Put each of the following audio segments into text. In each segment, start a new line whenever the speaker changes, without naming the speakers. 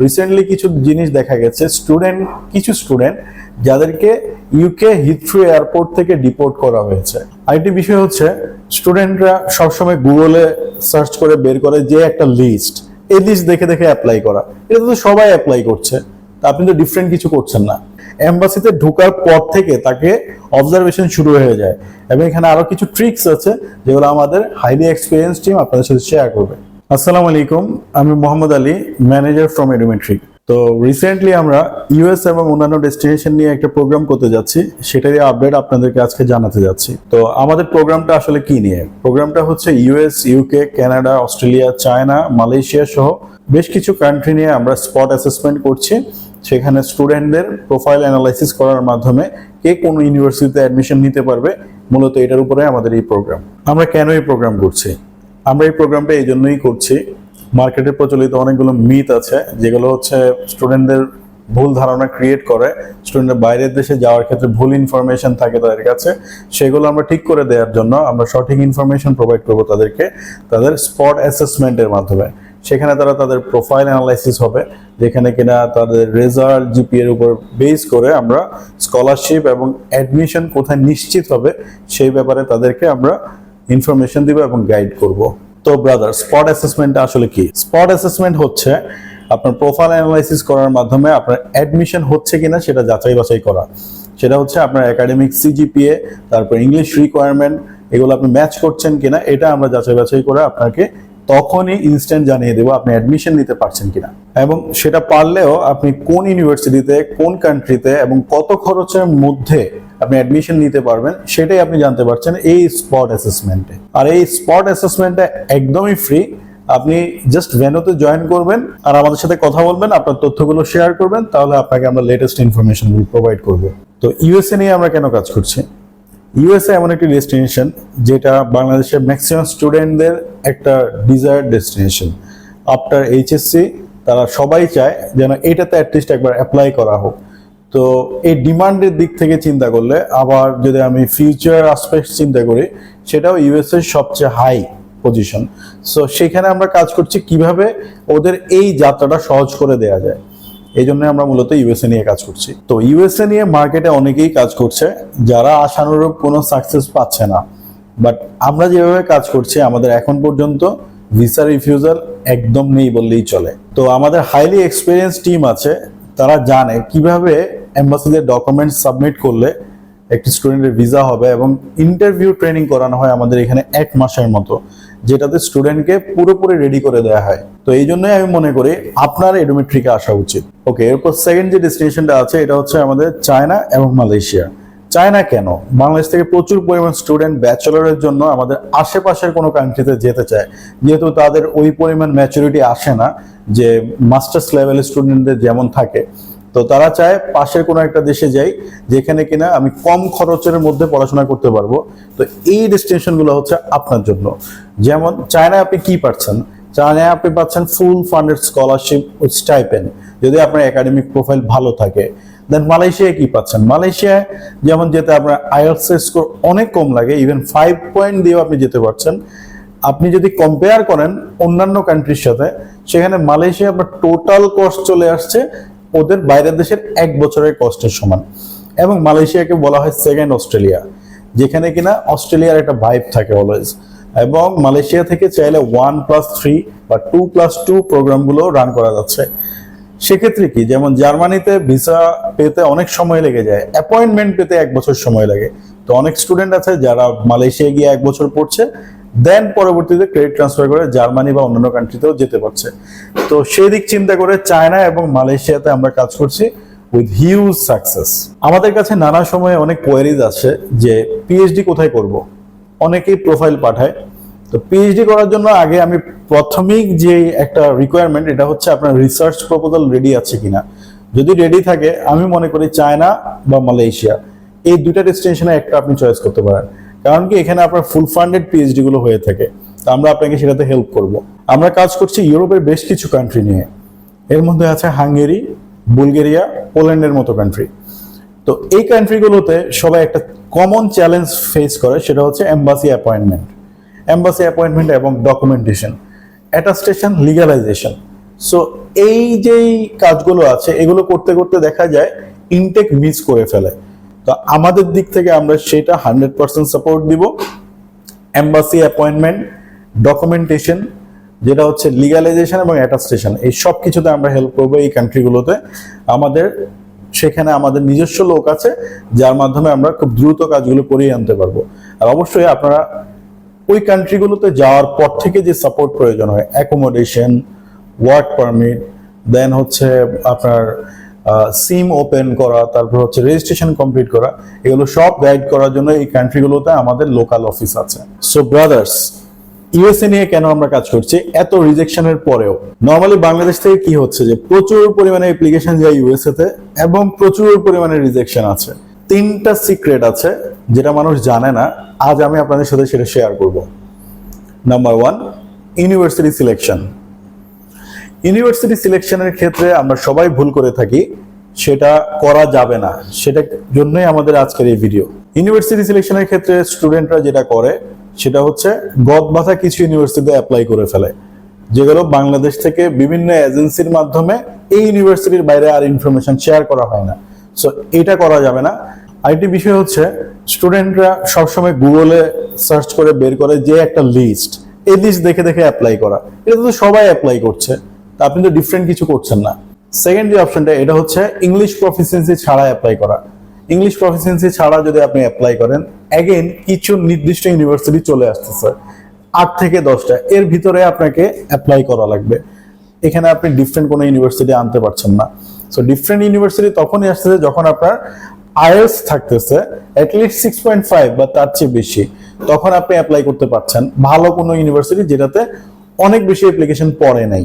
Recently কিছু জিনিস দেখা গেছে স্টুডেন্ট কিছু স্টুডেন্ট যাদেরকে ইউকে হিথ্রু এয়ারপোর্ট থেকে ডিপোর্ট করা হয়েছে। আরেকটি বিষয় হচ্ছে স্টুডেন্টরা সবসময় গুগলে সার্চ করে বের করে যে একটা লিস্ট এই লিস্ট দেখে দেখে অ্যাপ্লাই করা। এটা তো সবাই অ্যাপ্লাই করছে, তা আপনি তো ডিফারেন্ট কিছু করছেন না। এম্বাসিতে ঢোকার পর থেকে তাকে অবজারভেশন শুরু হয়ে যায়। এবং এখানে আরও কিছু ট্রিক্স আছে, যেগুলো আমাদের হাইলি এক্সপিরিয়েন্স টিম আপনাদের সাথে শেয়ার করবে। আসসালামু আলাইকুম, আমি Mohammad Ali manager from Edometric তো রিসেন্টলি আমরা ইউএস এবং অন্যান্য ডেস্টিনেশন নিয়ে একটা প্রোগ্রাম করতে যাচ্ছি সেটারই আপডেট আপনাদেরকে আজকে জানাতে যাচ্ছি। তো আমাদের প্রোগ্রামটা আসলে কি নিয়ে? প্রোগ্রামটা হচ্ছে US UK Canada Australia China Malaysia সহ বেশ কিছু কান্ট্রি নিয়ে আমরা স্পট অ্যাসেসমেন্ট করছি। সেখানে স্টুডেন্টদের প্রোফাইল অ্যানালাইসিস করার মাধ্যমে কে কোন ইউনিভার্সিটিতে অ্যাডমিশন নিতে পারবে, মূলত এটার উপরে আমাদের এই প্রোগ্রাম আমরা কেন এই প্রোগ্রাম করছি? আমরা এই প্রোগ্রামটা এই জন্যই করছি। মার্কেটে প্রচলিত অনেকগুলো মিথ আছে, যেগুলো হচ্ছে স্টুডেন্টদের ভুল ধারণা ক্রিয়েট করে। স্টুডেন্টের বাইরের দেশে যাওয়ার ক্ষেত্রে ভুল ইনফরমেশন থাকে তাদের কাছে। সেগুলো আমরা ঠিক করে দেওয়ার জন্য আমরা সঠিক ইনফরমেশন প্রোভাইড করব তাদেরকে, তাদের স্পট অ্যাসেসমেন্টের মাধ্যমে। সেখানে তারা তাদের প্রোফাইল অ্যানালাইসিস হবে, যেখানে কিনা তাদের রেজাল্ট জিপি এর উপর বেস করে আমরা স্কলারশিপ এবং অ্যাডমিশন কোথায় নিশ্চিত হবে, সেই ব্যাপারে তাদেরকে আমরা ইনফরমেশন দিব এবং গাইড করব। তো ব্রাদার স্পট অ্যাসেসমেন্ট আসলে কি? স্পট অ্যাসেসমেন্ট হচ্ছে আপনার প্রোফাইল অ্যানালাইসিস করার মাধ্যমে আপনার অ্যাডমিশন হচ্ছে কিনা সেটা যাচাই বাছাই করা। সেটা হচ্ছে আপনার একাডেমিক সিজিপিএ তারপর ইংলিশ রিকোয়ারমেন্ট এগুলো আপনি ম্যাচ করছেন কিনা, এটা আমরা যাচাই বাছাই করে আপনাকে তখনই ইনস্ট্যান্ট জানিয়ে দেবো আপনি অ্যাডমিশন নিতে পারছেন কিনা। এবং সেটা পারলেও আপনি কোন ইউনিভার্সিটিতে কোন কান্ট্রিতে এবং কত খরচের মধ্যে আপনি অ্যাডমিশন নিতে পারবেন সেটাই আপনি জানতে পারছেন এই স্পট অ্যাসেসমেন্টে আর এই স্পট অ্যাসেসমেন্টটা একদমই ফ্রি আপনি জাস্ট ভেনুতে জয়েন করবেন আর আমাদের সাথে কথা বলবেন, আপনার তথ্যগুলো শেয়ার করবেন, তাহলে আপনাকে আমরা লেটেস্ট ইনফরমেশনগুলো প্রোভাইড করব। তো ইউএসএ নিয়ে আমরা কেন কাজ করছি? ইউএসএ এমন একটি ডেস্টিনেশন যেটা বাংলাদেশের ম্যাক্সিমাম স্টুডেন্টদের একটা ডিজায়ার ডেস্টিনেশন আফটার এইচএসসি তারা সবাই চায় যেন এটাতে অ্যাটলিস্ট একবার অ্যাপ্লাই করা হোক। তো এই ডিমান্ডের দিক থেকে চিন্তা করলে, আবার যদি আমি ফিউচার আসপেক্ট চিন্তা করি, সেটাও ইউএসএ সবচেয়ে হাই পজিশন সো সেখানে আমরা কাজ করছি কীভাবে ওদের এই যাত্রাটা সহজ করে দেয়া যায়। এই জন্য আমরা মূলত ইউএসএ নিয়ে কাজ করছি। তো ইউএসএ নিয়ে মার্কেটে অনেকেই কাজ করছে, যারা আশানুরূপ কোনো সাকসেস পাচ্ছে না। বাট আমরা যেভাবে কাজ করছি, আমাদের এখন পর্যন্ত ভিসা রিফিউজাল একদম নেই বললেই চলে। তো আমাদের হাইলি এক্সপিরিয়েন্স টিম আছে, তারা জানে কীভাবে এম্বাসিতে ডকুমেন্টস সাবমিট করলে একটি স্টুডেন্টের ভিসা হবে এবং ইন্টারভিউ ট্রেনিং করানো হয় আমাদের এখানে এক মাসের মতো। যেটাতে স্টুডেন্টকে পুরোপুরি রেডি করে দেওয়া হয়। তো এই জন্যই আমি মনে করি আপনার এডোমেট্রিকে আসা উচিত। ওকে এরপর সেকেন্ড যে ডেস্টিনেশনটা আছে, এটা হচ্ছে আমাদের চায়না এবং মালয়েশিয়া চায়না কেন? বাংলাদেশ থেকে প্রচুর পরিমাণ স্টুডেন্ট ব্যাচেলরের জন্য আমাদের আশেপাশের কোনো কান্ট্রিতে যেতে চায়। যেহেতু তাদের ওই পরিমাণ ম্যাচুরিটি আসে না, যে মাস্টার্স লেভেলের স্টুডেন্টদের যেমন থাকে। তো তারা চায় পাশের কোনো একটা দেশে যাই, যেখানে কিনা আমি কম খরচের মধ্যে পড়াশোনা করতে পারব। তো এই ডেস্টিনেশনগুলো হচ্ছে আপনার জন্য। যেমন চায়নায় আপনি কি পাচ্ছেন চায়নায় আপনি পাচ্ছেন ফুল ফান্ডেড স্কলারশিপ স্টাইপেন যদি আপনার একাডেমিক প্রোফাইল ভালো থাকে। দেন মালয়েশিয়ায় কি পাচ্ছেন? মালয়েশিয়ায় যেমন যেতে আপনার আইএলস স্কোর অনেক কম লাগে ইভেন ফাইভ পয়েন্ট দিয়েও আপনি যেতে পারছেন। আপনি যদি কম্পেয়ার করেন অন্যান্য কান্ট্রির সাথে, সেখানে মালয়েশিয়া আপনার টোটাল কস্ট চলে আসছে ওদের বাইরের দেশের এক বছরের কষ্টের সমান। এবং মালয়েশিয়াকে বলা হয় সেকেন্ড অস্ট্রেলিয়া, যেখানে কিনা অস্ট্রেলিয়ার একটা ভাইব থাকে অলওয়েজ এবং মালয়েশিয়া থেকে চাইলে ওয়ান প্লাস থ্রি বা টু প্লাস টু প্রোগ্রামগুলো রান করা যাচ্ছে। সেক্ষেত্রে কি, যেমন জার্মানিতে ভিসা পেতে অনেক সময় লেগে যায় অ্যাপয়েন্টমেন্ট পেতে এক বছর সময় লাগে। তো অনেক স্টুডেন্ট আছে যারা মালয়েশিয়া গিয়ে এক বছর পড়ছে দেন পরবর্তীতে ক্রেডিট ট্রান্সফার করে জার্মানি বা অন্যান্য কান্ট্রিতেও যেতে পারছে। তো সেই দিক চিন্তা করে চায়না এবং মালয়েশিয়াতে আমরা কাজ করছি উইথ হিউজ সাকসেস আমাদের কাছে নানা সময়ে অনেক কোয়ারিজ আছে যে পিএইচডি কোথায় করব? অনেকেই প্রোফাইল পাঠায়। তো পিএইচডি করার জন্য আগে আমি প্রাথমিক যে একটা রিকোয়ারমেন্ট এটা হচ্ছে আপনার রিসার্চ প্রপোজাল রেডি আছে কিনা। যদি রেডি থাকে, আমি মনে করি চায়না বা মালয়েশিয়া। এই দুইটা ডেস্টিনেশনে একটা আপনি চয়েস করতে পারেন। কারণ কি, এখানে আপনার ফুল ফান্ডেড পিএইচডি গুলো হয়ে থাকে। তো আমরা আপনাকে সেটাতে হেল্প করব। আমরা কাজ করছি ইউরোপের বেশ কিছু কান্ট্রি নিয়ে। এর মধ্যে আছে হাঙ্গেরি, বুলগেরিয়া, পোল্যান্ডের মতো কান্ট্রি তো এই কান্ট্রিগুলোতে সবাই একটা কমন চ্যালেঞ্জ ফেস করে, সেটা হচ্ছে এম্বাসি অ্যাপয়েন্টমেন্ট এম্বাসি অ্যাপয়েন্টমেন্ট এবং ডকুমেন্টেশন অ্যাটাস্টেশন লিগালাইজেশন সো এই যেই কাজগুলো আছে, এগুলো করতে করতে দেখা যায় ইনটেক মিস করে ফেলে। তো আমাদের দিক থেকে আমরা সেটা হান্ড্রেড পার্সেন্ট সাপোর্ট দিব। এম্বাসি অ্যাপয়েন্টমেন্ট ডকুমেন্টেশন যেটা হচ্ছে লিগালাইজেশন এবং অ্যাটাস্টেশন এই সব কিছুতে আমরা হেল্প করব এই কান্ট্রিগুলোতে আমাদের সেখানে আমাদের নিজস্ব লোক আছে, যার মাধ্যমে আমরা খুব দ্রুত কাজগুলো করিয়ে আনতে পারব। আর অবশ্যই আপনারা ওই কান্ট্রিগুলোতে যাওয়ার পর থেকে যে সাপোর্ট প্রয়োজন হয় অ্যাকোমোডেশন ওয়ার্ক পারমিট দেন হচ্ছে আপনার সিম ওপেন করা, তারপর হচ্ছে রেজিস্ট্রেশন কমপ্লিট করা, এগুলো সব গাইড করার জন্য এই কান্ট্রিগুলোতে আমাদের লোকাল অফিস আছে। সো ব্রাদার্স ইউএসএ নিয়ে কেন আমরা কাজ করছি? এত রিজেকশনের পরেও। নর্মালি বাংলাদেশ থেকে কি হচ্ছে যে, প্রচুর পরিমাণে অ্যাপ্লিকেশন যায় ইউএসএ তে এবং প্রচুর পরিমাণে রিজেকশন আছে। তিনটা সিক্রেট আছে যেটা মানুষ জানে না। আজ আমি আপনাদের সাথে সেটা শেয়ার করব। Number one university selection university সিলেকশনের ক্ষেত্রে আমরা সবাই ভুল করে থাকি, সেটা করা যাবে না। সেটার জন্যই আমাদের আজকের এই ভিডিও ইউনিভার্সিটি সিলেকশনের ক্ষেত্রে স্টুডেন্টরা যেটা করে, সেটা হচ্ছে গদ বাধা কিছু ইউনিভার্সিটিতে অ্যাপ্লাই করে ফেলে। যেগুলো বাংলাদেশ থেকে বিভিন্ন এজেন্সির মাধ্যমে এই ইউনিভার্সিটির বাইরে আর ইনফরমেশন শেয়ার করা হয় না। সো এটা করা যাবে না। আরেকটি বিষয় হচ্ছে স্টুডেন্টরা সবসময় গুগলে সার্চ করে বের করে যে একটা লিস্ট এই লিস্ট দেখে দেখে অ্যাপ্লাই করা। এটা তো সবাই অ্যাপ্লাই করছে। আপনি তো ডিফারেন্ট কিছু করছেন না। সেকেন্ড যে অপশনটা এটা হচ্ছে ইংলিশ প্রফিসিয়েন্সি ছাড়া অ্যাপ্লাই করা। ইংলিশ প্রফিসিয়েন্সি ছাড়া যদি আপনি অ্যাপ্লাই করেন অ্যাগেন কিছু নির্দিষ্ট ইউনিভার্সিটি চলে আসতেছে। আট থেকে দশটা, এর ভিতরে আপনাকে অ্যাপ্লাই করা লাগবে। এখানে আপনি ডিফারেন্ট কোনো ইউনিভার্সিটি আনতে পারছেন না। সো ডিফারেন্ট ইউনিভার্সিটি তখনই আসতেছে যখন আপনার আইএলস থাকতেছে অ্যাটলিস্ট সিক্স পয়েন্ট ফাইভ বা তার চেয়ে বেশি, তখন আপনি অ্যাপ্লাই করতে পারছেন। ভালো কোনো ইউনিভার্সিটি যেটাতে অনেক বেশি অ্যাপ্লিকেশন পড়ে নাই।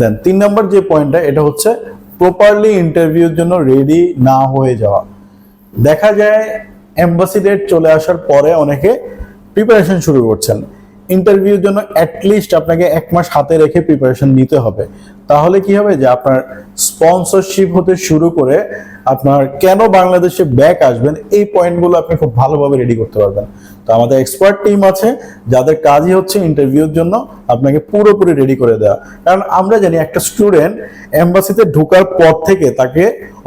দেন তিন নম্বর যে পয়েন্টটা এটা হচ্ছে প্রপারলি ইন্টারভিউর জন্য রেডি না হয়ে যাওয়া। দেখা যায় এম্বাসি ডেট চলে আসার পরে অনেকে প্রিপারেশন শুরু করছেন। ইন্টারভিউর জন্য অ্যাটলিস্ট আপনাকে এক মাস হাতে রেখে প্রিপারেশন নিতে হবে। তাহলে কি হবে যে আপনার স্পন্সরশিপ হতে শুরু করে আপনার কেন বাংলাদেশে ব্যাক আসবেন, এই পয়েন্টগুলো আপনি খুব ভালোভাবে রেডি করতে পারবেন। তো আমাদের এক্সপার্ট টিম আছে, যাদের কাজই হচ্ছে ইন্টারভিউর জন্য আপনাকে পুরোপুরি রেডি করে দেওয়া কারণ আমরা জানি একটা স্টুডেন্ট এম্বাসিতে ঢোকার পর থেকে তাকে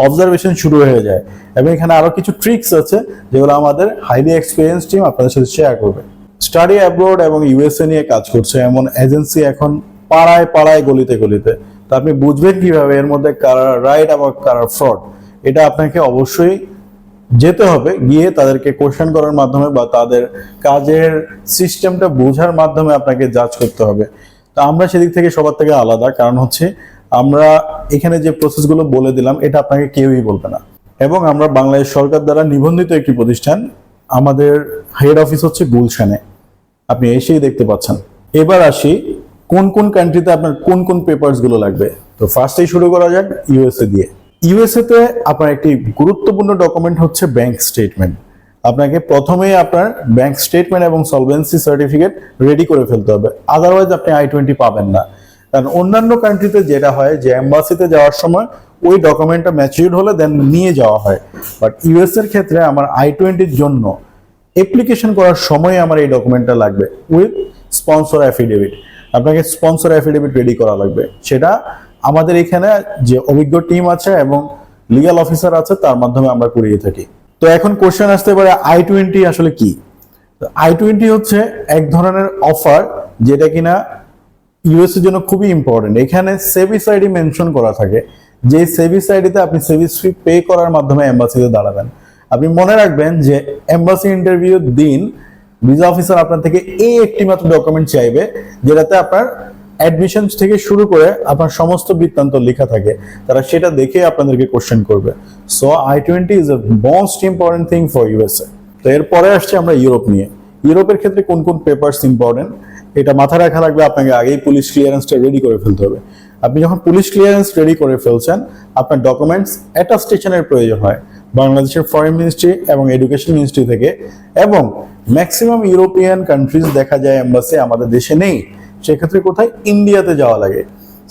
অবজারভেশন শুরু হয়ে যায়। এবং এখানে আরও কিছু ট্রিক্স আছে, যেগুলো আমাদের হাইলি এক্সপিরিয়েন্স টিম আপনাদের সাথে শেয়ার করবে। স্টাডি অ্যাব্রোড এবং ইউএসএ নিয়ে কাজ করছে, এমন এজেন্সি এখন পাড়ায় পাড়ায় গলিতে গলিতে। তা আপনি বুঝবেন কীভাবে এর মধ্যে কারা রাইট এবং কারা ফ্রড এটা আপনাকে অবশ্যই যেতে হবে, গিয়ে তাদেরকে কোশ্চেন করার মাধ্যমে বা তাদের কাজের সিস্টেমটা বোঝার মাধ্যমে আপনাকে জাজ করতে হবে। তা আমরা সেদিক থেকে সবার থেকে আলাদা, কারণ হচ্ছে আমরা এখানে যে প্রসেসগুলো বলে দিলাম, এটা আপনাকে কেউই বলবে না। এবং আমরা বাংলাদেশ সরকার দ্বারা নিবন্ধিত একটি প্রতিষ্ঠান আমাদের হেড অফিস হচ্ছে গুলশানে। আপনি এসেই দেখতে পাচ্ছেন। এবার আসি কোন কোন কান্ট্রিতে আপনার কোন কোন পেপারসগুলো লাগবে। তো ফার্স্টেই শুরু করা যাক ইউএসএ দিয়ে। ইউএসএ তে আপনার একটি গুরুত্বপূর্ণ ডকুমেন্ট হচ্ছে ব্যাংক স্টেটমেন্ট আপনাকে প্রথমেই আপনার ব্যাংক স্টেটমেন্ট এবং সলভেন্সি সার্টিফিকেট রেডি করে ফেলতে হবে। আদারওয়াইজ আপনি আই টোয়েন্টি পাবেন না। কারণ অন্যান্য কান্ট্রিতে যেটা হয়, যে এম্বাসিতে যাওয়ার সময় ওই ডকুমেন্টটা ম্যাচিউর হলে দেন নিয়ে যাওয়া হয়। বাট ইউএস এর ক্ষেত্রে আমার আই টোয়েন্টির জন্য অ্যাপ্লিকেশন করার সময় আমার এই ডকুমেন্টটা লাগবে উইথ স্পন্সর অ্যাফিডেভিট আপনাকে স্পন্সর অ্যাফিডেভিট রেডি করা লাগবে। সেটা আমাদের এখানে যে অভিজ্ঞ টিম আছে এবং লিগ্যাল অফিসার আছে, তার মাধ্যমে আমরা করিয়ে থাকি। তো এখন কোশ্চেন আসতে পারে আই টোয়েন্টি আসলে কি? আই টোয়েন্টি হচ্ছে এক ধরনের অফার যেটা কিনা ইউএস এর জন্য খুবই ইম্পর্টেন্ট এখানে সেভিস আইডি মেনশন করা থাকে। যে সেভিস আইডিতে আপনি সেভিস ফি পে করার মাধ্যমে এম্বাসিতে দাঁড়াবেন। আপনি মনে রাখবেন যে এম্বাসি ইন্টারভিউ দিন ভিসা অফিসার আপনার থেকে এই একটি মাত্র ডকুমেন্ট চাইবে, যেটাতে আপনার অ্যাডমিশন থেকে শুরু করে আপনার সমস্ত বৃত্তান্ত লেখা থাকে, তারা সেটা দেখে আপনাদেরকে কোশ্চেন করবে। So I twenty is a most important thing for USA তো এরপরে আসছে আমরা ইউরোপ নিয়ে। ইউরোপের ক্ষেত্রে কোন কোন পেপারস ইম্পর্টেন্ট এটা মাথায় রাখা লাগবে, আপনাকে আগেই পুলিশ ক্লিয়ারেন্সটা রেডি করে ফেলতে হবে। আপনি যখন পুলিশ ক্লিয়ারেন্স রেডি করে ফেলছেন, আপনার ডকুমেন্টস অ্যাটাস্টেশনের প্রয়োজন হয়। বাংলাদেশের ফরেন মিনিস্ট্রি এবং এডুকেশন মিনিস্ট্রি থেকে। এবং ম্যাক্সিমাম ইউরোপিয়ান কান্ট্রিজ দেখা যায় এম্বাসি আমাদের দেশে নেই। সেক্ষেত্রে কোথায়? ইন্ডিয়াতে যাওয়া লাগে।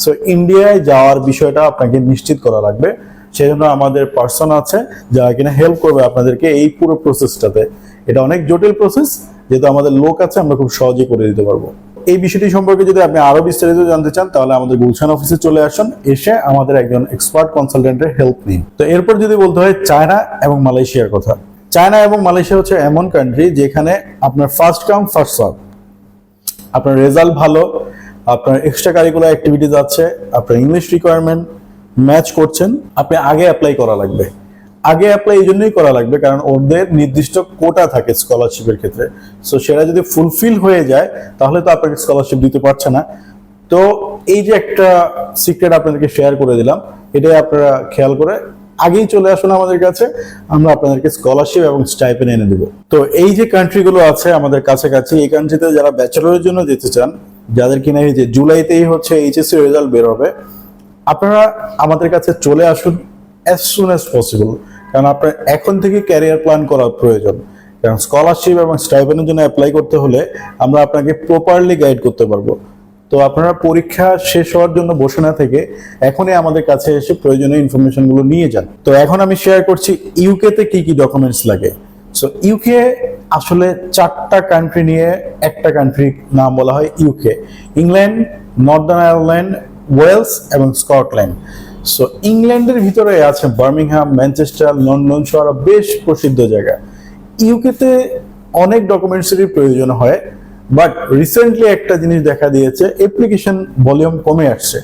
সো ইন্ডিয়ায় যাওয়ার বিষয়টা আপনাকে নিশ্চিত করা লাগবে। সেই জন্য আমাদের পার্সন আছে, যারা কিনা হেল্প করবে আপনাদেরকে এই পুরো প্রসেসটাতে এটা অনেক জটিল প্রসেস যেহেতু আমাদের লোক আছে, আমরা খুব সহজেই করে দিতে পারব। এই বিষয়টি সম্পর্কে যদি আপনি আরও বিস্তারিত জানতে চান, তাহলে আমাদের গুলশান অফিসে চলে আসুন। এসে আমাদের একজন এক্সপার্ট কনসালটেন্টের হেল্প নিন। তো এরপর যদি বলতে হয় চায়না এবং মালয়েশিয়ার কথা। চায়না এবং মালয়েশিয়া হচ্ছে এমন কান্ট্রি যেখানে আপনার ফার্স্ট কাম ফার্স্ট সার্ভ আপনার রেজাল্ট ভালো, আপনার এক্সট্রা কারিকুলার অ্যাক্টিভিটিস আছে, আপনার ইংলিশ রিকোয়ারমেন্ট ম্যাচ করছেন, আপনি আগে অ্যাপ্লাই করা লাগবে। আগে অ্যাপ্লাই এই জন্যই করা লাগবে, কারণ ওদের নির্দিষ্ট কোটা থাকে স্কলারশিপের ক্ষেত্রে। সো সেটা যদি ফুলফিল হয়ে যায়, তাহলে তো আপনাকে স্কলারশিপ দিতে পারছে না। তো, এই যে একটা সিক্রেট আপনাদেরকে শেয়ার করে দিলাম, এটাই আপনারা খেয়াল করে আগেই চলে আসুন আমাদের কাছে, আমরা আপনাদেরকে স্কলারশিপ এবং স্টাইপেন এনে দেবো। তো, এই যে কান্ট্রিগুলো আছে আমাদের কাছাকাছি, এই কান্ট্রিতে যারা ব্যাচেলরের জন্য যেতে চান, যাদের কিনা এই যে জুলাইতেই হচ্ছে এইচএসসি রেজাল্ট বের হবে, আপনারা আমাদের কাছে চলে আসুন অ্যাজ সুন অ্যাজ পসিবল কারণ আপনার এখন থেকে ক্যারিয়ার প্ল্যান করা প্রয়োজন। কারণ স্কলারশিপ এবং স্টাইপেনের জন্য অ্যাপ্লাই করতে হলে আমরা আপনাকে প্রপারলি গাইড করতে পারব। তো আপনারা পরীক্ষা শেষ হওয়ার জন্য বসে না থেকে এখনই আমাদের কাছে এসে প্রয়োজনীয় ইনফরমেশনগুলো নিয়ে যান। তো এখন আমি শেয়ার করছি ইউকে তে কি কি ডকুমেন্টস লাগে। সো ইউকে আসলে চারটা কান্ট্রি নিয়ে একটা কান্ট্রি নাম বলা হয় UK England Northern Ireland Wales এবং স্কটল্যান্ড সো ইংল্যান্ডের ভিতরে আছে বার্মিংহাম ম্যানচেস্টার লন্ডন শহর বেশ প্রসিদ্ধ জায়গা। ইউকেতে অনেক ডকুমেন্টসেরই প্রয়োজন হয় বাট রিসেন্টলি একটা জিনিস দেখা দিয়েছে অ্যাপ্লিকেশন ভলিউম কমে আসছে।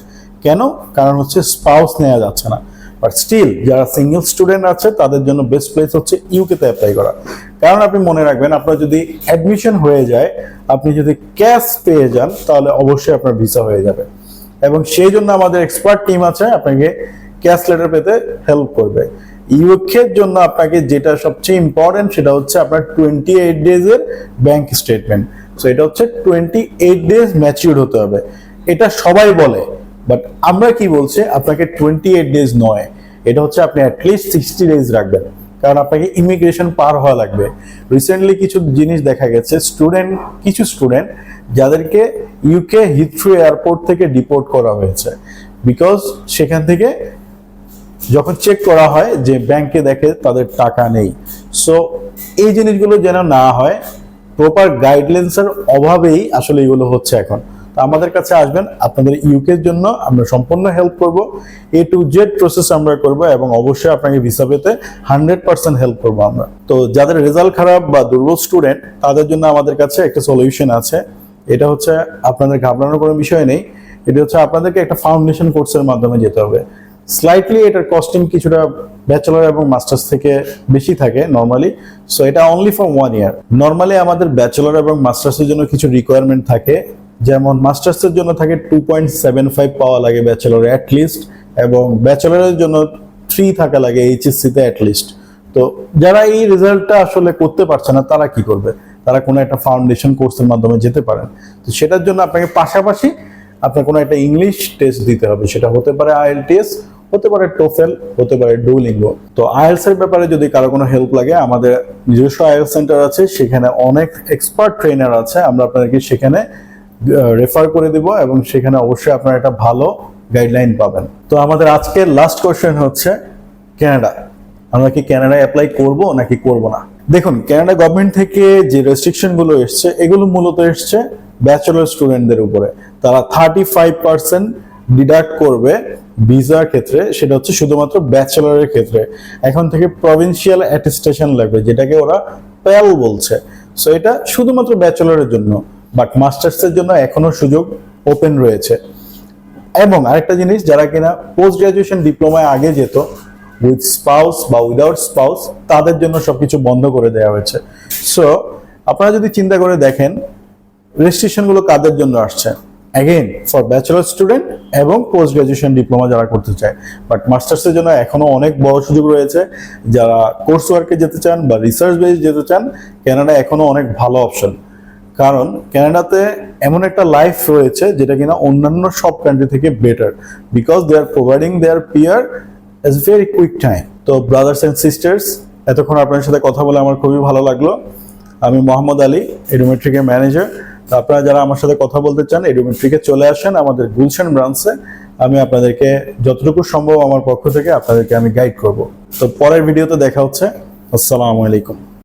কেন? কারণ হচ্ছে স্পাউস নেওয়া যাচ্ছে না। বাট স্টিল যারা সিঙ্গেল স্টুডেন্ট আছে, তাদের জন্য বেস্ট প্লেস হচ্ছে ইউকেতে অ্যাপ্লাই করা। কারণ আপনি মনে রাখবেন, আপনার যদি অ্যাডমিশন হয়ে যায়, আপনি যদি ক্যাশ পেয়ে যান, তাহলে অবশ্যই আপনার ভিসা হয়ে যাবে। এবং সেই জন্য আমাদের এক্সপার্ট টিম আছে, আপনাকে ক্যাশ লেটার পেতে হেল্প করবে। ইউকের জন্য আপনাকে যেটা সবচেয়ে ইম্পর্টেন্ট সেটা হচ্ছে আপনার টোয়েন্টি এইট ডেজের ব্যাংক স্টেটমেন্ট সো এটা হচ্ছে টোয়েন্টি এইট ডেজ ম্যাচিউর হতে হবে। এটা সবাই বলে বাট আমরা কি বলছি? আপনাকে টোয়েন্টি এইট ডেজ নয়। এটা হচ্ছে আপনি অ্যাটলিস্ট সিক্সটি ডেজ রাখবেন। কারণ আপনাকে ইমিগ্রেশন পার হওয়া লাগবে। রিসেন্টলি কিছু জিনিস দেখা গেছে স্টুডেন্ট কিছু স্টুডেন্ট যাদেরকে ইউকে হিথ্রু এয়ারপোর্ট থেকে ডিপোর্ট করা হয়েছে। বিকজ সেখান থেকে যখন চেক করা হয় যে ব্যাংকে দেখে তাদের টাকা নেই। সো এই জিনিসগুলো যেন না হয় প্রপার গাইডলাইন্সের অভাবেই আসলে এগুলো হচ্ছে এখন। তো আমাদের কাছে আসবেন। আপনাদের ইউকের জন্য আমরা সম্পূর্ণ হেল্প করব। এ টু জেড প্রসেস আমরা করব এবং অবশ্যই আপনাকে ভিসা পেতে হান্ড্রেড পার্সেন্ট হেল্প করব আমরা। তো যাদের রেজাল্ট খারাপ বা দুর্বল স্টুডেন্ট তাদের জন্য আমাদের কাছে একটা সলিউশন আছে। এটা হচ্ছে আপনাদের ঘাবড়ানোর কোনো বিষয় নেই। এটা হচ্ছে আপনাদেরকে একটা ফাউন্ডেশন কোর্সের মাধ্যমে যেতে হবে। স্লাইটলি এটার কস্টিং কিছুটা ব্যাচেলর এবং মাস্টার্স থেকে বেশি থাকে নর্মালি সো এটা only for one year normally আমাদের ব্যাচেলর এবং মাস্টার্সের জন্য কিছু রিকোয়ারমেন্ট থাকে। যেমন মাস্টার্সের জন্য থাকে টু পয়েন্ট সেভেন ফাইভ পাওয়া লাগে ব্যাচেলর অ্যাটলিস্ট এবং ব্যাচেলরের জন্য থ্রি থাকা লাগে এইচএসসিতে অ্যাটলিস্ট তো যারা এই রেজাল্টটা আসলে করতে পারছে না, তারা কি করবে? তারা কোনো একটা ফাউন্ডেশন কোর্সের মাধ্যমে যেতে পারেন। তো সেটার জন্য আপনাকে পাশাপাশি আপনার কোনো একটা ইংলিশ টেস্ট দিতে হবে। সেটা হতে পারে আইএলটিএস হতে পারে টোফেল হতে পারে ডুলিঙ্গো তো আইএলস এর ব্যাপারে যদি কারও কোনো হেল্প লাগে, আমাদের নিজস্ব আইএলস সেন্টার আছে, সেখানে অনেক এক্সপার্ট ট্রেনার আছে। আমরা আপনাদেরকে সেখানে রেফার করে দিব এবং সেখানে অবশ্যই আপনারা একটা ভালো গাইডলাইন পাবেন। তো আমাদের আজকের লাস্ট কোশ্চেন হচ্ছে কানাডা আমরা কি কানাডায় অ্যাপ্লাই করব নাকি করব না? দেখুন কানাডা গভর্নমেন্ট থেকে যে রেস্ট্রিকশনগুলো এসছে, এগুলো মূলত এসছে ব্যাচেলর স্টুডেন্টদের উপরে। তারা থার্টি ফাইভ পার্সেন্ট ডিডাক্ট করবে ভিসার ক্ষেত্রে, সেটা হচ্ছে শুধুমাত্র ব্যাচেলরের ক্ষেত্রে। এখন থেকে প্রভিন্সিয়াল অ্যাটেস্টেশন লাগবে, যেটাকে ওরা প্যাল বলছে। সো এটা শুধুমাত্র ব্যাচেলরের জন্য। বাট মাস্টার্সের জন্য এখনও সুযোগ ওপেন রয়েছে। এবং আরেকটা জিনিস, যারা কিনা পোস্ট গ্রাজুয়েশন ডিপ্লোমায় আগে যেত উইথ স্পাউস বা উইদাউট স্পাউস তাদের জন্য সবকিছু বন্ধ করে দেওয়া হয়েছে। সো আপনারা যদি চিন্তা করে দেখেন রেজিস্ট্রেশনগুলো কাদের জন্য আসছে? অ্যাগেন ফর ব্যাচেলর স্টুডেন্ট এবং পোস্ট গ্রাজুয়েশন ডিপ্লোমা যারা করতে চায়। বাট মাস্টার্সের জন্য এখনও অনেক বড় সুযোগ রয়েছে। যারা কোর্স ওয়ার্কে যেতে চান বা রিসার্চ বেস যেতে চান কানাডা এখনও অনেক ভালো অপশন কারণ ক্যানাডাতে এমন একটা লাইফ রয়েছে যেটা কিনা অন্যান্য সব কান্ট্রি থেকে better because they are providing their PR as very quick time তো ব্রাদার্স অ্যান্ড সিস্টার্স এতক্ষণ আপনার সাথে কথা বলে আমার খুবই ভালো লাগল। আমি মোহাম্মদ আলী এডোমেট্রিকের ম্যানেজার আপনারা যারা আমার সাথে কথা বলতে চান এডোমেট্রিকে চলে আসেন আমাদের গুলশান ব্রাঞ্চে আমি আপনাদেরকে যতটুকু সম্ভব আমার পক্ষ থেকে আপনাদেরকে আমি গাইড করব। তো পরের ভিডিওতে দেখা হচ্ছে। আসসালামু আলাইকুম।